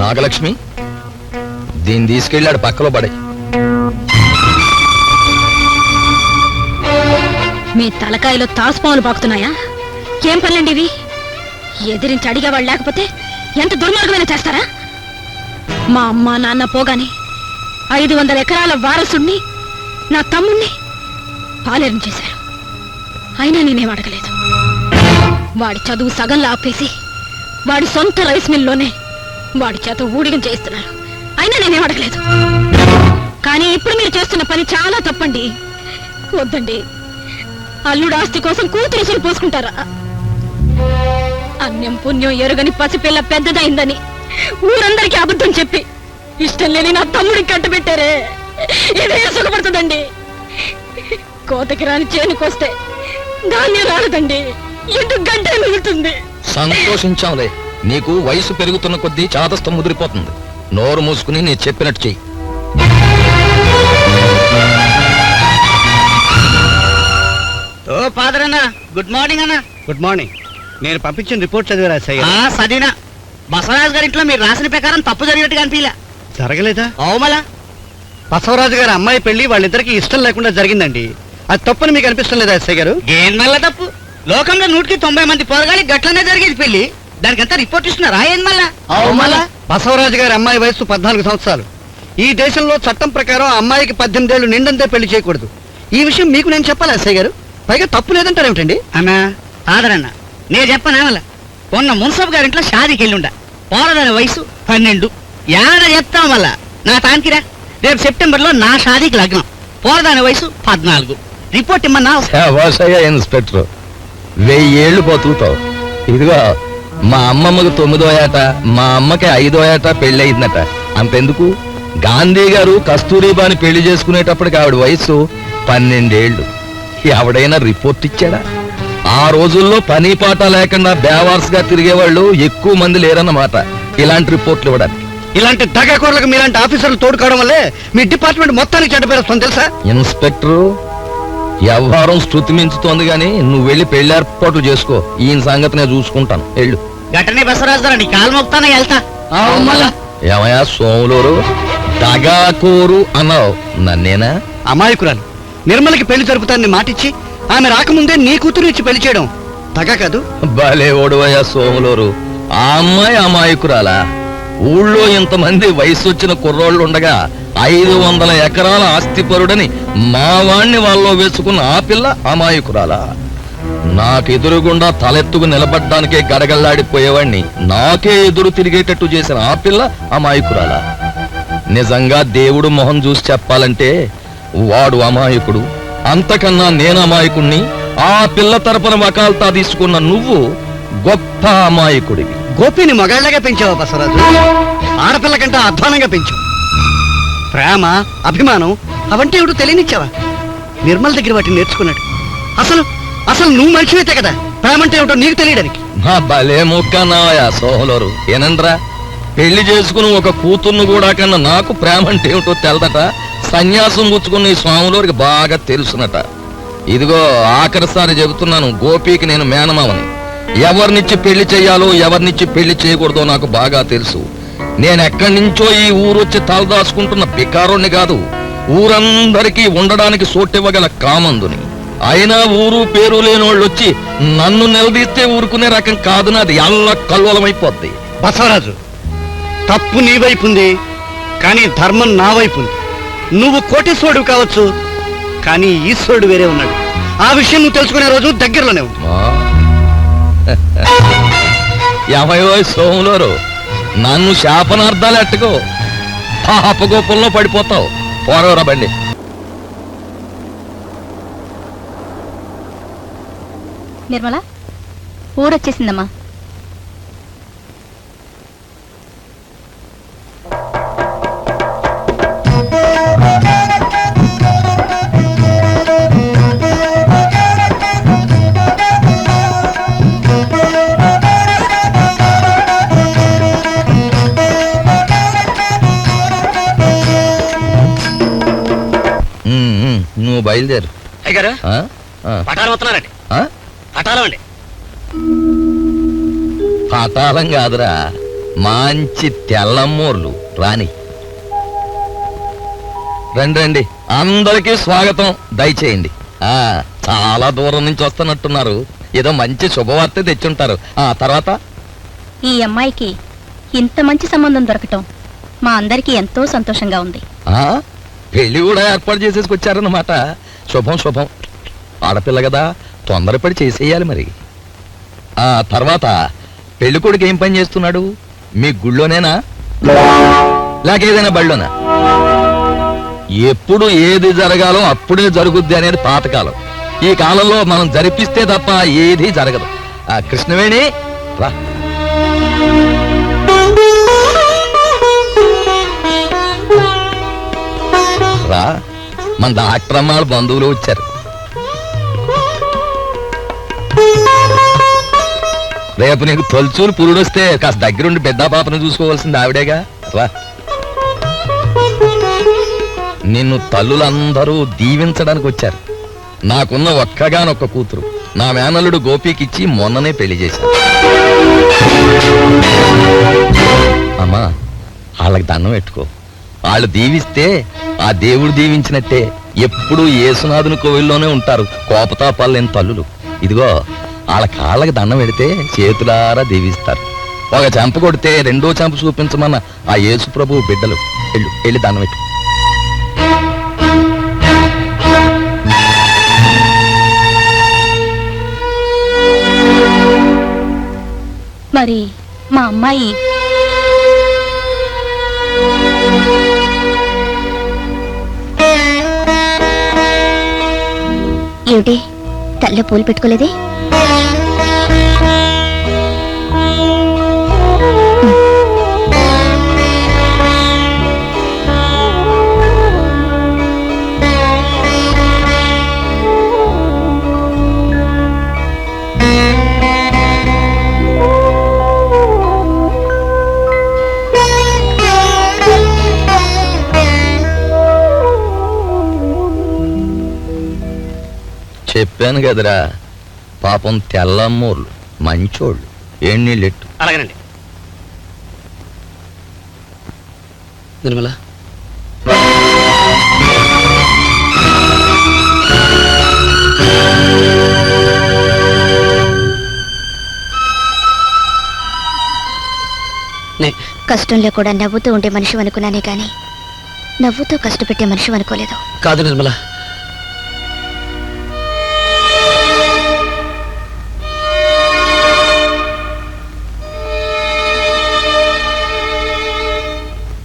నాగలక్ష్మి దీన్ని తీసుకెళ్ళాడు పక్కలో పడే. మీ తలకాయలో తాసుపాములు పాకుతున్నాయా? ఏం పనులండి ఇవి? ఎదిరించి అడిగేవాళ్ళు లేకపోతే ఎంత దుర్మార్గమైన చేస్తారా? మా అమ్మ నాన్న పోగాని ఐదు వందల ఎకరాల వారసుణ్ణి నా తమ్ముణ్ణి పాలేరం చేశారు. అయినా నేనేం అడగలేదు. వాడి చదువు సగంలో ఆపేసి వాడి సొంత రైస్ మిల్లోనే వాడి చేత ఊడిగం చేస్తున్నారు అయినా నేనేం అడగలేదు. కానీ ఇప్పుడు మీరు చేస్తున్న పని చాలా తప్పండి. వద్దండి. అల్లుడు ఆస్తి కోసం కూతురు పోసుకుంటారా? అన్యం పుణ్యం ఎరుగని పసిపిల్ల పెద్దదైందని. ఊరందరికీ అబద్ధం చెప్పి. ఇష్టం లేని నా తమ్ముడికి కట్టబెట్టారే. ఇదే సుఖపడుతుందండి. కోతకి రాని చేనుకొస్తే ధాన్యం రాలదండి. ఎండు గంటే మిగులుతుంది. సంతోషించాంలే నీకు వయసు పెరుగుతున్న కొద్దీ చాదస్తం ముదిరిపోతుంది. నోరు మూసుకుని నేను చెప్పినట్టు చెయ్యి. ఓ ఫాదర్ అన్న గుడ్ మార్నింగ్ అన్న. Good morning. నేను పంపించిన రిపోర్ట్ చదివారా సయ్య ఆ సదీనా బసవరాజు గారి ఇంట్లో మీరు రాసిన ప్రకారం తప్పు జరిగినట్టుగా అనిపించలే. జరగలేదా? అవుమలా. బసవరాజు గారి అమ్మాయి పెళ్ళి వాళ్ళిద్దరికి ఇష్టం లేకుండా జరిగిందండి. అది తప్పని మీకు అనిపిస్తుంది లేదా ఎస్ఐ గారు? ఏం మళ్ళా తప్పు. లోకంలో నూటికి తొంభై మంది పోరగాలి గట్లనే జరిగేది పెళ్ళి. దానికంతా రిపోర్ట్ ఇస్తున్నారా? ఏం మళ్ళా అవుమలా. బసవరాజు గారి అమ్మాయి వయసు పద్నాలుగు సంవత్సరాలు. ఈ దేశంలో చట్టం ప్రకారం అమ్మాయికి పద్దెనిమిదేళ్ళు నిండంతే పెళ్ళి చేయకూడదు. ఈ విషయం మీకు నేను చెప్పాలి ఎస్ఐ గారు? పైగా తప్పు లేదంటారు ఏమిటండి అన్నా ఫాదర్ అన్న నేను చెప్పనా మొన్న మున్సబ్ గారి ఇంట్లో షాదీకి వెళ్ళుండా. పోరదని వయసు పన్నెండు. యాడ చెప్తాం వల్ల నా తానికిరా రేపు సెప్టెంబర్లో నా షాదీకి లగ్నం. పోరదాని వయసు పద్నాలుగు. రిపోర్ట్ ఇమ్మన్నా? వాసయ్య ఇన్స్పెక్టర్. వెయ్యేళ్ళు బతుకుతావు. ఇదిగో మా అమ్మమ్మకు తొమ్మిదో ఏట మా అమ్మకి ఐదో ఏట పెళ్ళి అయిందట. అంతెందుకు? గాంధీ గారు కస్తూరిబాని పెళ్ళి చేసుకునేటప్పటికి ఆవిడ వయసు పన్నెండేళ్ళు ఎవడైనా రిపోర్ట్ ఇచ్చాడా? ఆ రోజుల్లో పని పాట లేకుండా బేవార్స్గా తిరిగేవాళ్ళు ఎక్కువ మంది లేరన్నమాట ఇలాంటి రిపోర్ట్లు ఇవ్వడానికి. ఇలాంటి దగాకోర్లకు మీలాంటి ఆఫీసర్లు తోడుకోవడం వల్లే మీ డిపార్ట్మెంట్ మొత్తానికి చెడ్డ పేరు వస్తుంది తెలుసా? ఇన్స్పెక్టరు వ్యవహారం శృతి మించుతోంది గాని నువ్వు వెళ్ళి పెళ్ళి ఏర్పాట్లు చేసుకో. ఈయన సంగతి నేను చూసుకుంటాను. వెళ్ళు. గట్టనే బసవరాజు గారు నీ కాలు మొక్తానే వెళ్తా. ఏమయ్యా సోములూరు? దగాకోరు అన్నావు. నన్నేనా? అమాయకురాలు. నిర్మలకి పెళ్ళి జరుపుతానని మాటిచ్చి ఆమె రాకముందే నీ కూతురు ఇచ్చి పెళ్ళి చేయడం తగ కాదు. భలే ఓడువయ్యా సోములూరు. ఆ అమ్మాయి అమాయకురాలా? ఊళ్ళో ఇంతమంది వయసు వచ్చిన కుర్రోళ్ళు ఉండగా ఐదు వందల ఎకరాల ఆస్తిపరుడని మా వాణ్ణి వాళ్ళలో వేసుకున్న ఆ పిల్ల అమాయకురాలా? నాకెదురుగుండా తలెత్తుకు నిలబడ్డానికే గడగల్లాడిపోయేవాణ్ణి నాకే ఎదురు తిరిగేటట్టు చేసిన ఆ పిల్ల అమాయకురాలా? నిజంగా దేవుడు మొహం చూసి చెప్పాలంటే వాడు అమాయకుడు. అంతకన్నా నేను అమాయకుణ్ణి ఆ పిల్ల తరపున వకాల్తా తీసుకున్న నువ్వు గొప్ప అమాయకుడివి. గోపిని మగాళ్ళగా పెంచావా బసవరాజు? ఆడపిల్ల కంటే అధ్వానంగా పెంచావు ప్రేమ అభిమానం అవంటే ఎవడు తెలియనిచ్చావా? నిర్మల్ దగ్గర వాటిని నేర్చుకున్నాడు. అసలు అసలు నువ్వు మనిషివైతే కదా? ప్రేమ అంటే ఏమిటో నీకు తెలియడానికి. నా భలే ముక్కన్నావయా సోహలోరు. ఏనంద్రా పెళ్ళి చేసుకుని ఒక కూతుర్ను కూడా కన్నా నాకు ప్రేమ అంటే ఏమిటో తెలదట. సన్యాసం పుచ్చుకున్న ఈ స్వాములోరికి బాగా తెలుసునట. ఇదిగో ఆఖరిసారి చెబుతున్నాను గోపికి నేను మేనమావని ఎవరినిచ్చి పెళ్ళి చేయాలో ఎవరినిచ్చి పెళ్ళి చేయకూడదో నాకు బాగా తెలుసు. నేను ఎక్కడి నుంచో ఈ ఊరొచ్చి తలదాచుకుంటున్న బికారుణ్ణి కాదు ఊరందరికీ ఉండడానికి సోటివ్వగల కామందుని. అయినా ఊరు పేరు లేనోళ్ళు వచ్చి నన్ను నిలదీస్తే ఊరుకునే రకం కాదు నాది ఎల్ల కల్వలమైపోద్ది బసవరాజు తప్పు నీ వైపు ఉంది కానీ ధర్మం నా వైపు ఉంది నువ్వు కోటేశ్వరుడు కావచ్చు కానీ ఈశ్వరుడు వేరే ఉన్నాడు. ఆ విషయం నువ్వు తెలుసుకునే రోజు దగ్గరలోనే ఉంది? ఏమయ్యో సోములోరు నన్ను శాపనార్థాలు ఎట్టుకో. పాపగోపంలో పడిపోతావు. పోరవరా బండి. నిర్మల ఊరొచ్చేసిందమ్మా బయలుదేరు. అయ్యారు ఆ? ఆ. పటాలు వస్తున్నారండి. ఆ? పటాలం అండి పటాలం కాదురా మంచి తెల్లమ్మూర్లు రాని. రండి రండి. అందరికీ స్వాగతం. దయచేయండి. ఆ చాలా దూరం నుంచి వస్తున్నట్టున్నారు. ఏదో మంచి శుభవార్త తెచ్చుంటారు. ఆ తర్వాత? ఈ అమ్మాయికి ఇంత మంచి సంబంధం దొరకటం మా అందరికీ ఎంతో సంతోషంగా ఉంది. ఆ? పెళ్ళి కూడా ఏర్పాటు చేసేసుకొచ్చారన్నమాట. శుభం శుభం. ఆడపిల్ల కదా తొందరపడి చేసేయాలి మరి. ఆ తర్వాత పెళ్ళి కొడుకు ఏం పని చేస్తున్నాడు? మీ గుళ్ళోనేనా? లేకేదైనా బళ్ళోనా? ఎప్పుడు ఏది జరగాలో అప్పుడే జరుగుద్ది అనేది పాతకాలం. ఈ కాలంలో మనం జరిపిస్తే తప్ప ఏది జరగదు. ఆ కృష్ణవేణి రా. రా. మన డాక్టర్ అమ్మ వాళ్ళ బంధువులు వచ్చారు. రేపు నీకు తొలుచూరు పురుడు వస్తే కాస్త దగ్గరుండి పెద్ద పాపను చూసుకోవాల్సింది ఆవిడేగా. రా నిన్ను తల్లులందరూ దీవించడానికి వచ్చారు. నాకున్న ఒక్కగానొక్క కూతురు. నా మేనల్లుడు గోపికిచ్చి మొన్ననే పెళ్ళి చేశాను అమ్మా వాళ్ళకి దండం పెట్టుకో. వాళ్ళు దీవిస్తే ఆ దేవుడు దీవించినట్టే ఎప్పుడూ ఏసునాథుని కోవిల్లోనే ఉంటారు. కోపతాపాలు లేని తల్లులు. ఇదిగో వాళ్ళ కాళ్ళకి దండం పెడితే చేతులారా దీవిస్తారు. ఒక చెంప కొడితే రెండో చెంప చూపించమన్న ఆ యేసు ప్రభు బిడ్డలు. వెళ్ళు వెళ్ళి దండం పెట్టు. మరి మా అమ్మాయి ఏమిటి? తల్ల పూలు పెట్టుకోలేదే? చెప్పాను కదరా. పాపం తెల్లమ్మోళ్ళు మంచోళ్ళు ఏం నీళ్ళెట్టు. అలాగేనండి. నిర్మల. నే కష్టంలో కూడా నవ్వుతూ ఉండే మనిషి అనుకున్నానే కానీ నవ్వుతూ కష్టపెట్టే మనిషి అనుకోలేదు. కాదు నిర్మల